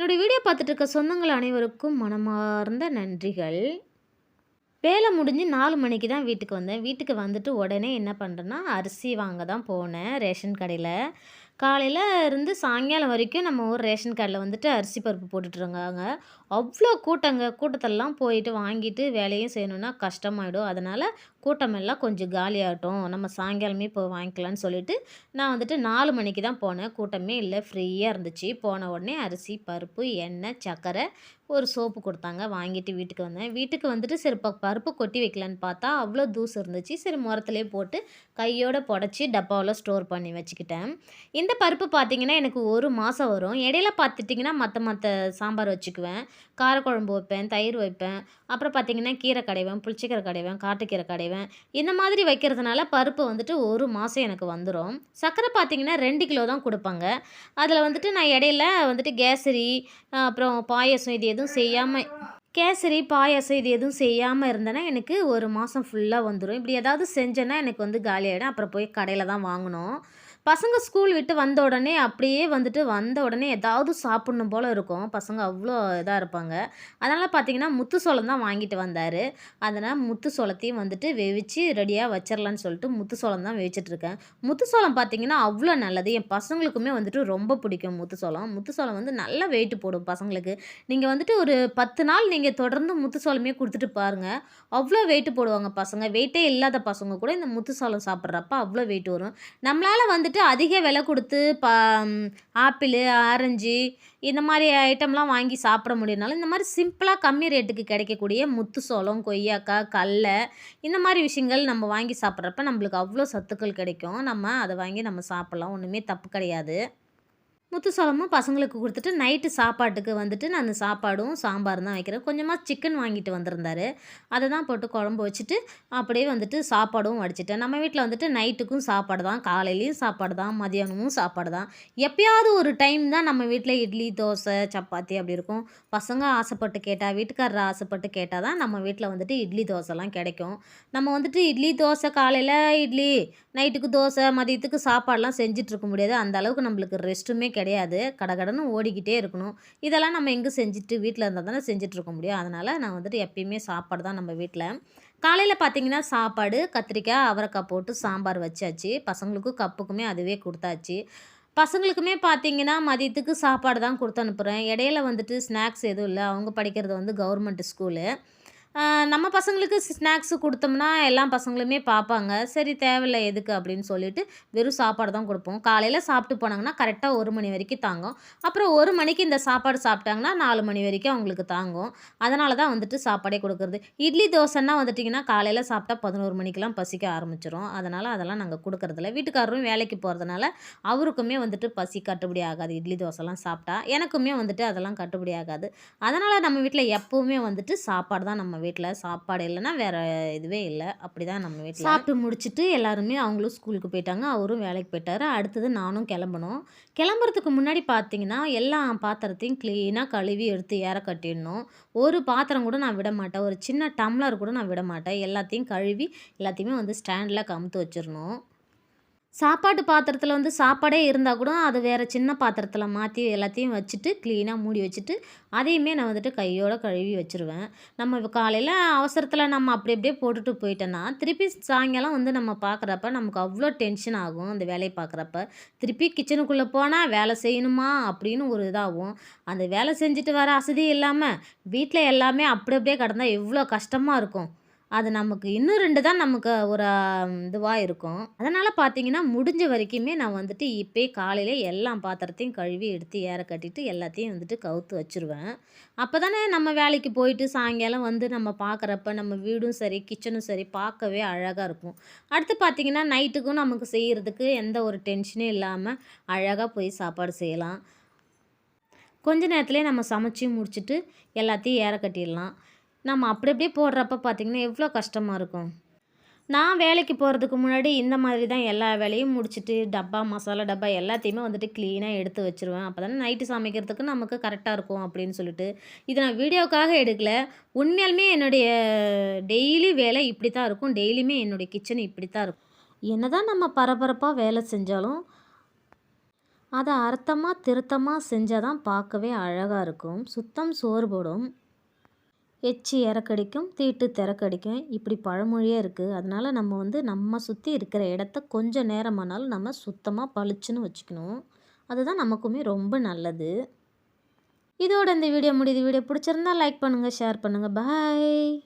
என்னுடைய வீடியோ பார்த்துட்டு இருக்க சொந்தங்கள் அனைவருக்கும் மனமார்ந்த நன்றிகள். வேலை முடிஞ்சு நாலு மணிக்கு தான் வீட்டுக்கு வந்தேன். வீட்டுக்கு வந்துட்டு உடனே என்ன பண்ணுறேன்னா அரிசி வாங்க தான் போனேன் ரேஷன் கடையில். காலையில் இருந்து சாயங்காலம் வரைக்கும் நம்ம ஊர் ரேஷன் கடையில் வந்துட்டு அரிசி பருப்பு போட்டுட்ருக்காங்க அவ்வளோ கூட்டங்க. கூட்டத்தெல்லாம் போயிட்டு வாங்கிட்டு வேலையும் செய்யணுன்னா கஷ்டமாயிடும். அதனால் கூட்டமெல்லாம் கொஞ்சம் காலியாகட்டும். நம்ம சாயங்காலமே போய் வாங்கிக்கலான்னு சொல்லிட்டு நான் வந்துட்டு நாலு மணிக்கு தான் போனேன். கூட்டமே இல்லை ஃப்ரீயாக இருந்துச்சு. போன உடனே அரிசி பருப்பு எண்ணெய் சர்க்கரை ஒரு சோப்பு கொடுத்தாங்க. வாங்கிட்டு வீட்டுக்கு வந்தேன். வீட்டுக்கு வந்துட்டு சரி இப்போ பருப்பு கொட்டி வைக்கலான்னு பார்த்தா அவ்வளோ தூசு இருந்துச்சு. சரி முரத்துலேயே போட்டு கையோடு புடச்சி டப்பாவில் ஸ்டோர் பண்ணி வச்சுக்கிட்டேன். இந்த பருப்பு பார்த்தீங்கன்னா எனக்கு ஒரு மாதம் வரும். இடையில பார்த்துட்டிங்கன்னா மற்ற மற்ற சாம்பார் வச்சுக்குவேன். காரக்குழம்பு வைப்பேன் தயிர் வைப்பேன். அப்புறம் பார்த்தீங்கன்னா கீரை கடைவேன் புளிச்சக்கீரை கடைவேன் காட்டுக்கீரை கடைவேன். இந்த மாதிரி வைக்கிறதுனால பருப்பு வந்துட்டு ஒரு மாதம் எனக்கு வந்துடும் சர்க்கரை பார்த்தீங்கன்னா ரெண்டு கிலோ தான் கொடுப்பாங்க. அதில் வந்துட்டு நான் இடையில வந்துட்டு கேசரி அப்புறம் பாயசம் இது எதுவும் செய்யாமல் கேசரி பாயாசம் இது எதுவும் செய்யாமல் இருந்தேன்னா எனக்கு ஒரு மாதம் ஃபுல்லாக வந்துடும் இப்படி ஏதாவது செஞ்சேன்னா எனக்கு வந்து காலியாகிடும் அப்புறம் போய் கடையில் தான் வாங்கணும். பசங்க ஸ்கூல் விட்டு வந்த உடனே அப்படியே வந்துட்டு வந்த உடனே ஏதாவது சாப்பிட்ணும் போல் இருக்கும். பசங்க அவ்வளோ இதாக இருப்பாங்க. அதனால் பார்த்தீங்கன்னா முத்து சோளம் தான் வாங்கிட்டு வந்தார். அதனால் முத்து சோளத்தையும் வந்துட்டு வேவிச்சு ரெடியாக வச்சிடலான்னு சொல்லிட்டு முத்து சோளம் தான் வெவிச்சிட்ருக்கேன் முத்து சோளம் பார்த்தீங்கன்னா அவ்வளோ நல்லது. என் பசங்களுக்குமே வந்துட்டு ரொம்ப பிடிக்கும் முத்து சோளம். முத்து சோளம் வந்து நல்லா வெயிட் போடும் பசங்களுக்கு. நீங்கள் வந்துட்டு ஒரு பத்து நாள் நீங்கள் தொடர்ந்து முத்து சோளமே கொடுத்துட்டு பாருங்கள் அவ்வளோ வெயிட் போடுவாங்க பசங்க. வெயிட்டே இல்லாத பசங்க கூட இந்த முத்து சோளம் சாப்பிட்றப்ப அவ்வளோ வெயிட் வரும். நம்மளால் வந்துட்டு அதிக விலை கொடுத்து ப ஆப்பிள் ஆரஞ்சு இந்த மாதிரி ஐட்டம்லாம் வாங்கி சாப்பிட முடியும்னாலும் இந்த மாதிரி சிம்பிளாக கம்மி ரேட்டுக்கு கிடைக்கக்கூடிய முத்து சோளம் கொய்யாக்காய் கடல இந்த மாதிரி விஷயங்கள் நம்ம வாங்கி சாப்பிட்றப்ப நம்மளுக்கு அவ்வளோ சத்துக்கள் கிடைக்கும். நம்ம அதை வாங்கி நம்ம சாப்பிட்லாம். ஒன்றுமே தப்பு கிடையாது. முத்து சோளமும் பசங்களுக்கு கொடுத்துட்டு நைட்டு சாப்பாட்டுக்கு வந்துட்டு நான் சாப்பாடும் சாம்பார் தான் வைக்கிறேன். கொஞ்சமாக சிக்கன் வாங்கிட்டு வந்திருந்தாரு. அதை தான் போட்டு குழம்பு வச்சுட்டு அப்படியே வந்துட்டு சாப்பாடும் வடிச்சிட்டேன். நம்ம வீட்டில் வந்துட்டு நைட்டுக்கும் சாப்பாடு தான் காலையிலையும் சாப்பாடு தான் மதியானமும் சாப்பாடு தான். எப்பயாவது ஒரு டைம் தான் நம்ம வீட்டில் இட்லி தோசை சப்பாத்தி அப்படி இருக்கும். பசங்க ஆசைப்பட்டு கேட்டால் வீட்டுக்காரர் ஆசைப்பட்டு கேட்டால் தான் நம்ம வீட்டில் வந்துட்டு இட்லி தோசைலாம் கிடைக்கும். நம்ம வந்துட்டு இட்லி தோசை காலையில் இட்லி நைட்டுக்கு தோசை மதியத்துக்கு சாப்பாடெலாம் செஞ்சுட்டு இருக்க முடியாது. அந்த அளவுக்கு நம்மளுக்கு ரெஸ்ட்டுமே கிடையாது கிடையாது. கடகடன்னு ஓடிக்கிட்டே இருக்கணும். இதெல்லாம் நம்ம எங்கே செஞ்சுட்டு வீட்டில் இருந்தால் தானே செஞ்சிட்ருக்க முடியும். அதனால் நான் வந்துட்டு எப்பயுமே சாப்பாடு தான் நம்ம வீட்டில் காலையில் பார்த்தீங்கன்னா சாப்பாடு கத்திரிக்காய் அவரைக்காய் போட்டு சாம்பார் வச்சாச்சு. பசங்களுக்கும் கப்புக்குமே அதுவே கொடுத்தாச்சு. பசங்களுக்குமே பார்த்தீங்கன்னா மதியத்துக்கு சாப்பாடு தான் கொடுத்து அனுப்புகிறேன் இடையில வந்துட்டு ஸ்நாக்ஸ் எதுவும் இல்லை. அவங்க படிக்கிறது வந்து கவர்மெண்ட் ஸ்கூலு. நம்ம பசங்களுக்கு ஸ்நாக்ஸு கொடுத்தோம்னா எல்லா பசங்களுமே பார்ப்பாங்க. சரி தேவையில்ல எதுக்கு அப்படின்னு சொல்லிட்டு வெறும் சாப்பாடு தான் கொடுப்போம். காலையில் சாப்பிட்டு போனாங்கன்னா கரெக்டாக ஒரு மணி வரைக்கும் தாங்கும். அப்புறம் ஒரு மணிக்கு இந்த சாப்பாடு சாப்பிட்டாங்கன்னா நாலு மணி வரைக்கும் அவங்களுக்கு தாங்கும். அதனால தான் வந்துட்டு சாப்பாடே கொடுக்குறது. இட்லி தோசைன்னா வந்துட்டிங்கன்னா காலையில் சாப்பிட்டா பதினோரு மணிக்கெலாம் பசிக்க ஆரம்பிச்சிடும் அதனால் அதெல்லாம் நாங்கள் கொடுக்குறதில்ல. வீட்டுக்காரரும் வேலைக்கு போகிறதுனால அவருக்குமே வந்துட்டு பசி கட்டுப்படி ஆகாது. இட்லி தோசைலாம் சாப்பிட்டா எனக்குமே வந்துட்டு அதெல்லாம் கட்டுப்படி ஆகாது. அதனால் நம்ம வீட்டில் எப்போவுமே வந்துட்டு சாப்பாடு தான் நம்ம வீட்டில் சாப்பாடு இல்லைன்னா வேறு இதுவே இல்லை. அப்படி தான் நம்ம வீட்டில் சாப்பிட்டு முடிச்சுட்டு எல்லாருமே அவங்களும் ஸ்கூலுக்கு போயிட்டாங்க. அவரும் வேலைக்கு போயிட்டார். அடுத்தது நானும் கிளம்பணும். கிளம்புறதுக்கு முன்னாடி பார்த்தீங்கன்னா எல்லா பாத்திரத்தையும் க்ளீனாக கழுவி எடுத்து ஏற கட்டிடணும். ஒரு பாத்திரம் கூட நான் விட மாட்டேன். ஒரு சின்ன டம்ளர் கூட நான் விட மாட்டேன். எல்லாத்தையும் கழுவி எல்லாத்தையுமே வந்து ஸ்டாண்டில் கமுத்து வச்சிடணும். சாப்பாட்டு பாத்திரத்தில் வந்து சாப்பாடே இருந்தால் கூட அது வேறு சின்ன பாத்திரத்தில் மாற்றி எல்லாத்தையும் வச்சுட்டு க்ளீனாக மூடி வச்சுட்டு அதையுமே நான் வந்துட்டு கையோடு கழுவி வச்சுருவேன். நம்ம காலையில் அவசரத்தில் நம்ம அப்படி அப்படியே போட்டுட்டு போயிட்டோன்னா திருப்பி சாயங்காலம் வந்து நம்ம பார்க்குறப்ப நமக்கு அவ்வளோ டென்ஷன் ஆகும் அந்த வேலையை பார்க்குறப்ப திருப்பி கிச்சனுக்குள்ளே போனால் வேலை செய்யணுமா அப்படின்னு ஒரு இதாகும். அந்த வேலை செஞ்சுட்டு வர அசதி இல்லாமல் வீட்டில் எல்லாமே அப்படி அப்படியே கிடந்தால் எவ்வளோ கஷ்டமாக இருக்கும். அது நமக்கு இன்னும் ரெண்டு தான் நமக்கு ஒரு இதுவாக இருக்கும். அதனால் பார்த்தீங்கன்னா முடிஞ்ச வரைக்குமே நான் வந்துட்டு இப்போயே காலையில் எல்லா பாத்திரத்தையும் கழுவி எடுத்து ஏற கட்டிட்டு எல்லாத்தையும் வந்துட்டு கவுத்து வச்சுருவேன். அப்போ தானே நம்ம வேலைக்கு போயிட்டு சாயங்காலம் வந்து நம்ம பார்க்குறப்ப நம்ம வீடும் சரி கிச்சனும் சரி பார்க்கவே அழகாக இருக்கும். அடுத்து பார்த்திங்கன்னா நைட்டுக்கும் நமக்கு செய்கிறதுக்கு எந்த ஒரு டென்ஷனும் இல்லாமல் அழகாக போய் சாப்பாடு செய்யலாம். கொஞ்ச நேரத்துலேயே நம்ம சமைச்சி முடிச்சுட்டு எல்லாத்தையும் ஏற கட்டிடலாம். நம்ம அப்படி அப்படியே போடுறப்ப பார்த்திங்கன்னா எவ்வளோ கஷ்டமாக இருக்கும். நான் வேலைக்கு போகிறதுக்கு முன்னாடி இந்த மாதிரி தான் எல்லா வேலையும் முடிச்சுட்டு டப்பா மசாலா டப்பா எல்லாத்தையுமே வந்துட்டு க்ளீனாக எடுத்து வச்சுருவேன். அப்போ தானே நைட்டு சமைக்கிறதுக்கு நமக்கு கரெக்டாக இருக்கும் அப்படின்னு சொல்லிட்டு. இதை நான் வீடியோக்காக எடுக்கல. உண்மையாலுமே என்னுடைய டெய்லி வேலை இப்படி தான் இருக்கும். டெய்லியுமே என்னுடைய கிச்சன் இப்படி தான் இருக்கும். என்ன தான் நம்ம பரபரப்பாக வேலை செஞ்சாலும் அதை அர்த்தமாக திருத்தமாக செஞ்சால் தான் பார்க்கவே அழகாக இருக்கும். சுத்தம் சோறு போடும் எச்சி இறக்கடிக்கும் தீட்டு திறக்கடிக்கும். இப்படி பழமொழியே இருக்குது அதனால் நம்ம வந்து நம்ம சுற்றி இருக்கிற இடத்த கொஞ்சம் நேரமானாலும் நம்ம சுத்தமாக பளிச்சுன்னு வச்சுக்கணும். அதுதான் நமக்குமே ரொம்ப நல்லது. இதோட இந்த வீடியோ முடியுது. வீடியோ பிடிச்சிருந்தா லைக் பண்ணுங்கள் ஷேர் பண்ணுங்கள் பாய்